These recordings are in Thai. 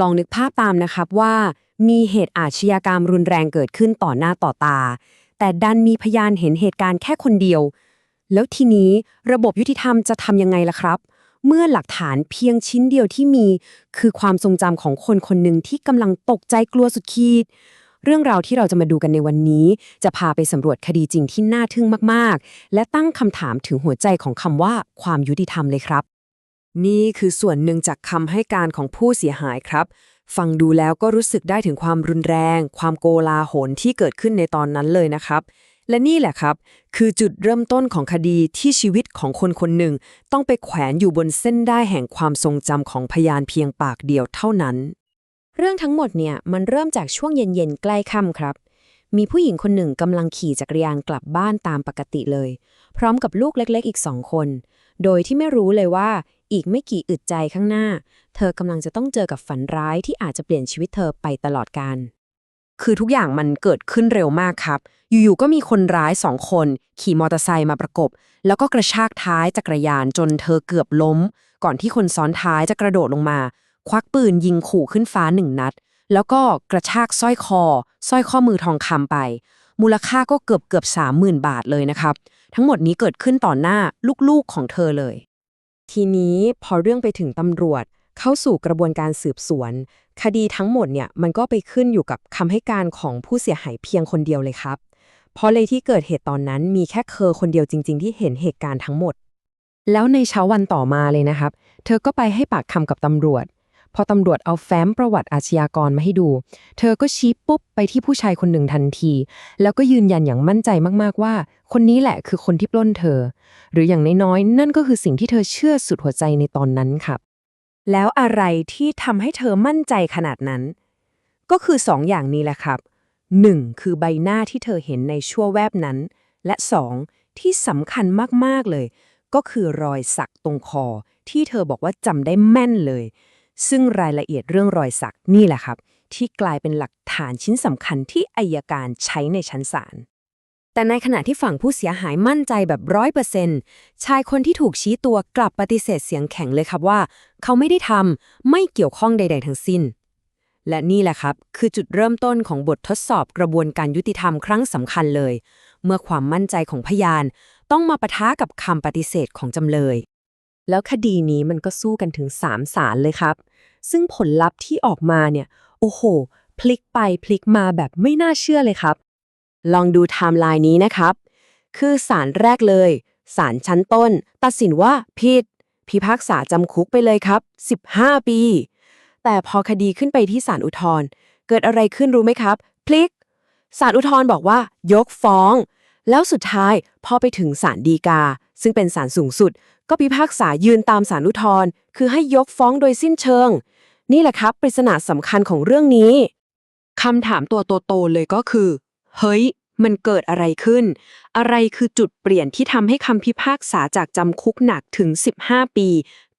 ลองนึกภาพตามนะครับว่า มีเหตุอาชญากรรมรุนแรงเกิดขึ้นต่อหน้าต่อตา แต่ดันมีพยานเห็นเหตุการณ์แค่คนเดียว แล้วทีนี้ระบบยุติธรรมจะทำยังไงล่ะครับ เมื่อหลักฐานเพียงชิ้นเดียวที่มี คือความทรงจำของคนคนหนึ่งที่กำลังตกใจกลัวสุดขีดเรื่องราวที่เราจะมาดูกันในวันนี้ จะพาไปสำรวจคดีจริงที่น่าทึ่งมาก ๆ และตั้งคำถามถึงหัวใจของคำว่าความยุติธรรมเลยครับ นี่คือส่วนหนึ่งจากคำให้การของผู้เสียหายครับ ฟังดูแล้วก็รู้สึกได้ถึงความรุนแรง ความโกลาหลที่เกิดขึ้นในตอนนั้นเลยนะครับ และนี่แหละครับ คือจุดเริ่มต้นของคดีที่ชีวิตของคนคนหนึ่ง ต้องไปแขวนอยู่บนเส้นได้แห่งความทรงจำของพยานเพียงปากเดียวเท่านั้น เรื่องทั้งหมดเนี่ยมันเริ่มจากช่วงเย็นๆใกล้ค่ำครับ มีผู้หญิงคนหนึ่งกำลังขี่จักรยานกลับบ้านตามปกติเลย พร้อมกับลูกเล็ก ๆ อีกสองคน โดยที่ไม่รู้เลยว่า อีกไม่กี่อึดใจข้างหน้า เธอกำลังจะต้องเจอกับฝันร้ายที่อาจจะเปลี่ยนชีวิตเธอไปตลอดกาลคือทุกอย่างมันเกิดขึ้นเร็วมากครับ อยู่ๆ ก็มีคนร้ายสองคน ขี่มอเตอร์ไซค์มาประกบ แล้วก็กระชากท้ายจักรยานจนเธอเกือบล้ม ก่อนที่คนซ้อนท้ายจะกระโดดลงมา ควักปืนยิงขู่ขึ้นฟ้าหนึ่งนัด แล้วก็กระชากสร้อยคอสร้อยข้อมือทองคำไป มูลค่าก็เกือบเกือบสามหมื่นบาทเลยนะครับ ทั้งหมดนี้เกิดขึ้นต่อหน้าลูกๆของเธอเลย ทีนี้พอเรื่องไปถึงตำรวจ เข้าสู่กระบวนการสืบสวน คดีทั้งหมดเนี่ยมันก็ไปขึ้นอยู่กับคำให้การของผู้เสียหายเพียงคนเดียวเลยครับ เพราะเลยที่เกิดเหตุตอนนั้นมีแค่เคอคนเดียวจริง ๆ ที่เห็นเหตุการณ์ทั้งหมด แล้วในเช้าวันต่อมาเลยนะครับ เธอก็ไปให้ปากคำกับตำรวจ พอตำรวจเอาแฟ้มประวัติอาชญากรมาให้ดู เธอก็ชี้ปุ๊บไปที่ผู้ชายคนหนึ่งทันที แล้วก็ยืนยันอย่างมั่นใจมากๆว่า คนนี้แหละคือคนที่ปล้นเธอ หรืออย่างน้อยๆนั่นก็คือสิ่งที่เธอเชื่อสุดหัวใจในตอนนั้นครับแล้วอะไรที่ทำให้เธอมั่นใจขนาดนั้น ก็คือสองอย่างนี้แหละครับ 1. คือใบหน้าที่เธอเห็นในชั่วแวบนั้น และ 2. ที่สำคัญมาก ๆ เลย ก็คือรอยสักตรงคอ ที่เธอบอกว่าจำได้แม่นเลย ซึ่งรายละเอียดเรื่องรอยสักนี่แหละครับ ที่กลายเป็นหลักฐานชิ้นสำคัญที่อายการใช้ในชั้นศาลแต่ในขณะที่ฝั่งผู้เสียหายมั่นใจแบบร้อยเปอร์เซนต์ชายคนที่ถูกชี้ตัวกลับปฏิเสธเสียงแข็งเลยครับว่า เขาไม่ได้ทำไม่เกี่ยวข้องใด ๆ ทั้งสิ้น และนี่แหละครับ คือจุดเริ่มต้นของบททดสอบกระบวนการยุติธรรมครั้งสำคัญเลย เมื่อความมั่นใจของพยาน ต้องมาปะทะกับคำปฏิเสธของจำเลย แล้วคดีนี้มันก็สู้กันถึง 3 ศาลเลยครับ ซึ่งผลลัพธ์ที่ออกมาเนี่ย โอ้โห พลิกไปพลิกมาแบบไม่น่าเชื่อเลยครับ ลองดูไทม์ไลน์นี้นะครับ คือศาลแรกเลยศาลชั้นต้น ตัดสินว่าผิด พิพากษาจำคุกไปเลยครับ 15 ปี แต่พอคดีขึ้นไปที่ศาลอุทธรณ์เกิดอะไรขึ้นรู้ไหมครับ พลิกศาลอุทธรณ์บอกว่ายกฟ้อง แล้วสุดท้ายพอไปถึงศาลฎีกา ซึ่งเป็นศาลสูงสุด ก็พิพากษายืนตามศาลอุทธรณ์คือให้ยกฟ้องโดยสิ้นเชิง นี่แหละครับ ปริศนาสำคัญของเรื่องนี้คำถามตัวโตๆเลยก็คือ เฮ้ย มันเกิดอะไรขึ้น อะไรคือจุดเปลี่ยนที่ทำให้คำพิพากษาจากจำคุกหนักถึง 15 ปี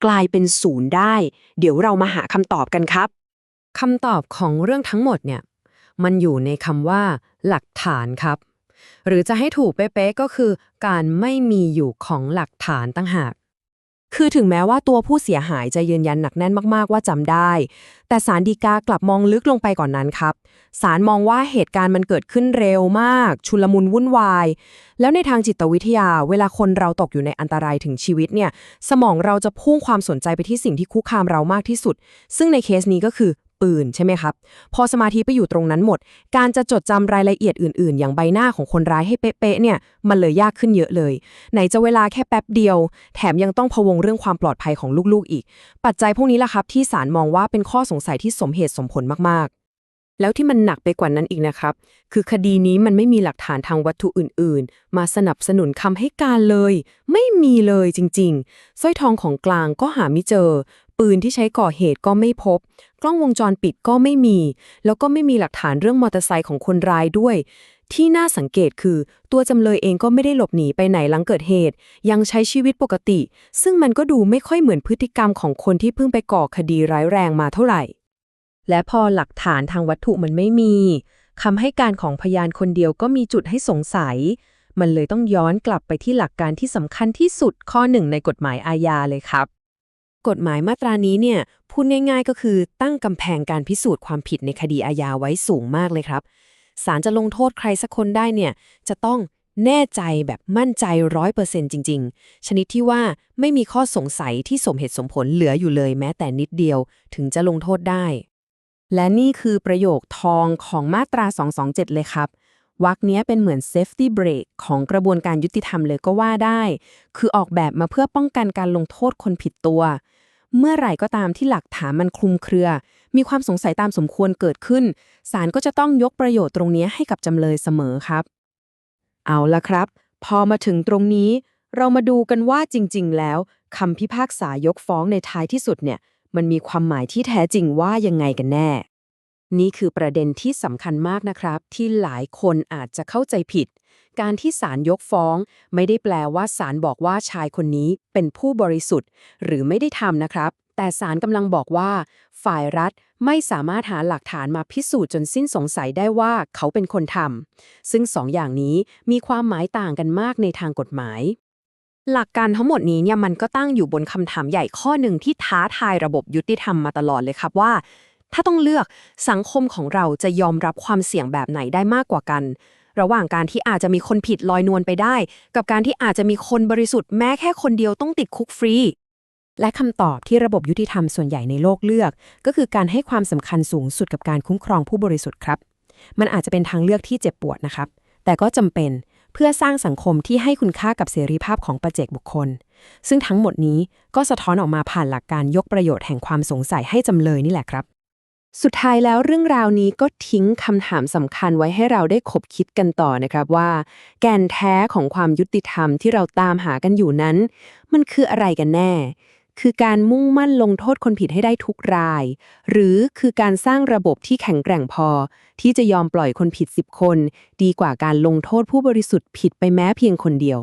กลายเป็นศูนย์ได้ เดี๋ยวเรามาหาคำตอบกันครับคำตอบของเรื่องทั้งหมดเนี่ย มันอยู่ในคำว่า หลักฐานครับ หรือจะให้ถูกเป๊ะๆก็คือ การไม่มีอยู่ของหลักฐานตั้งหากคือถึงแม้ว่าตัวผู้เสียหายจะยืนยันหนักแน่นมากๆว่าจำได้ แต่สารดีกากลับมองลึกลงไปก่อนนั้นครับ สารมองว่าเหตุการณ์มันเกิดขึ้นเร็วมาก ชุลมุนวุ่นวาย แล้วในทางจิตวิทยา เวลาคนเราตกอยู่ในอันตรายถึงชีวิตเนี่ย สมองเราจะพุ่งความสนใจไปที่สิ่งที่คุกคามเรามากที่สุด ซึ่งในเคสนี้ก็คือ ปืนใช่ไหมครับ พอสมาธิไปอยู่ตรงนั้นหมด การจะจดจำรายละเอียดอื่น ๆ อย่างใบหน้าของคนร้ายให้เป๊ะๆเนี่ยมันเลยยากขึ้นเยอะเลย ไหนจะเวลาแค่แป๊บเดียว แถมยังต้องพะวงเรื่องความปลอดภัยของลูกๆอีก ปัจจัยพวกนี้ล่ะครับ ที่ศาลมองว่าเป็นข้อสงสัยที่สมเหตุสมผลมากๆ แล้วที่มันหนักไปกว่านั้นอีกนะครับ คือคดีนี้มันไม่มีหลักฐานทางวัตถุอื่น ๆ มาสนับสนุนคำให้การเลย ไม่มีเลยจริงๆสร้อยทองของกลางก็หาไม่เจอ ปืนที่ใช้ก่อเหตุก็ไม่พบ กล้องวงจรปิดก็ไม่มี แล้วก็ไม่มีหลักฐานเรื่องมอเตอร์ไซค์ของคนร้ายด้วย ที่น่าสังเกตคือ ตัวจำเลยเองก็ไม่ได้หลบหนีไปไหนหลังเกิดเหตุ ยังใช้ชีวิตปกติ ซึ่งมันก็ดูไม่ค่อยเหมือนพฤติกรรมของคนที่เพิ่งไปก่อคดีร้ายแรงมาเท่าไหร่ และพอหลักฐานทางวัตถุมันไม่มีคำให้การของพยานคนเดียวก็มีจุดให้สงสัย มันเลยต้องย้อนกลับไปที่หลักการที่สำคัญที่สุดข้อหนึ่งในกฎหมายอาญาเลยครับ กฎหมายมาตรานี้เนี่ยพูดง่ายๆก็คือตั้งกำแพงการพิสูจน์ความผิดในคดีอาญาไว้สูงมากเลยครับศาลจะลงโทษใครสักคนได้เนี่ยจะต้องแน่ใจแบบมั่นใจร้อยเปอร์เซ็นต์จริง ๆ ชนิดที่ว่าไม่มีข้อสงสัยที่สมเหตุสมผลเหลืออยู่เลยแม้แต่นิดเดียวถึงจะลงโทษได้ และนี่คือประโยคทองของมาตรา 227 เลยครับ วรรคเนี้เป็นเหมือน safety break ของกระบวนการยุติธรรมเลยก็ว่าได้ คือออกแบบมาเพื่อป้องกันการลงโทษคนผิดตัว เมื่อไหร่ก็ตามที่หลักฐานมันคลุมเครือ มีความสงสัยตามสมควรเกิดขึ้น ศาลก็จะต้องยกประโยชน์ตรงนี้ให้กับจำเลยเสมอครับ เอาละครับ พอมาถึงตรงนี้ เรามาดูกันว่าจริง ๆ แล้วคำพิพากษายกฟ้องในท้ายที่สุดเนี่ย มันมีความหมายที่แท้จริงว่ายังไงกันแน่ นี่คือประเด็นที่สำคัญมากนะครับ ที่หลายคนอาจจะเข้าใจผิด การที่ศาลยกฟ้อง ไม่ได้แปลว่าศาลบอกว่าชายคนนี้เป็นผู้บริสุทธิ์ หรือไม่ได้ทำนะครับ แต่ศาลกำลังบอกว่า ฝ่ายรัฐไม่สามารถหาหลักฐานมาพิสูจน์จนสิ้นสงสัยได้ว่าเขาเป็นคนทำซึ่งสองอย่างนี้มีความหมายต่างกันมากในทางกฎหมายหลักการทั้งหมดนี้เนี่ยมันก็ตั้งอยู่บนคำถามใหญ่ข้อหนึ่งที่ท้าทายระบบยุติธรรมมาตลอดเลยครับว่า ถ้าต้องเลือกสังคมของเราจะยอมรับความเสี่ยงแบบไหนได้มากกว่ากัน ระหว่างการที่อาจจะมีคนผิดลอยนวลไปได้ กับการที่อาจจะมีคนบริสุทธิ์แม้แค่คนเดียวต้องติดคุกฟรีและคำตอบที่ระบบยุติธรรมส่วนใหญ่ในโลกเลือก ก็คือการให้ความสำคัญสูงสุดกับการคุ้มครองผู้บริสุทธิ์ครับ มันอาจจะเป็นทางเลือกที่เจ็บปวดนะครับ แต่ก็จำเป็นเพื่อสร้างสังคมที่ให้คุณค่ากับเสรีภาพของประเจกบุคคล ซึ่งทั้งหมดนี้ก็สะท้อนออกมาผ่านหลักการยกประโยชน์แห่งความสงสัยให้จำเลยนี่แหละครับ สุดท้ายแล้วเรื่องราวนี้ก็ทิ้งคำถามสำคัญไว้ให้เราได้คบคิดกันต่อนะครับว่า แกนแท้ของความยุติธรรมที่เราตามหากันอยู่นั้น มันคืออะไรกันแน่ คือการมุ่งมั่นลงโทษคนผิดให้ได้ทุกราย หรือคือการสร้างระบบที่แข็งแกร่งพอ ที่จะยอมปล่อยคนผิด 10 คน ดีกว่าการลงโทษผู้บริสุทธิ์ผิดไปแม้เพียงคนเดียว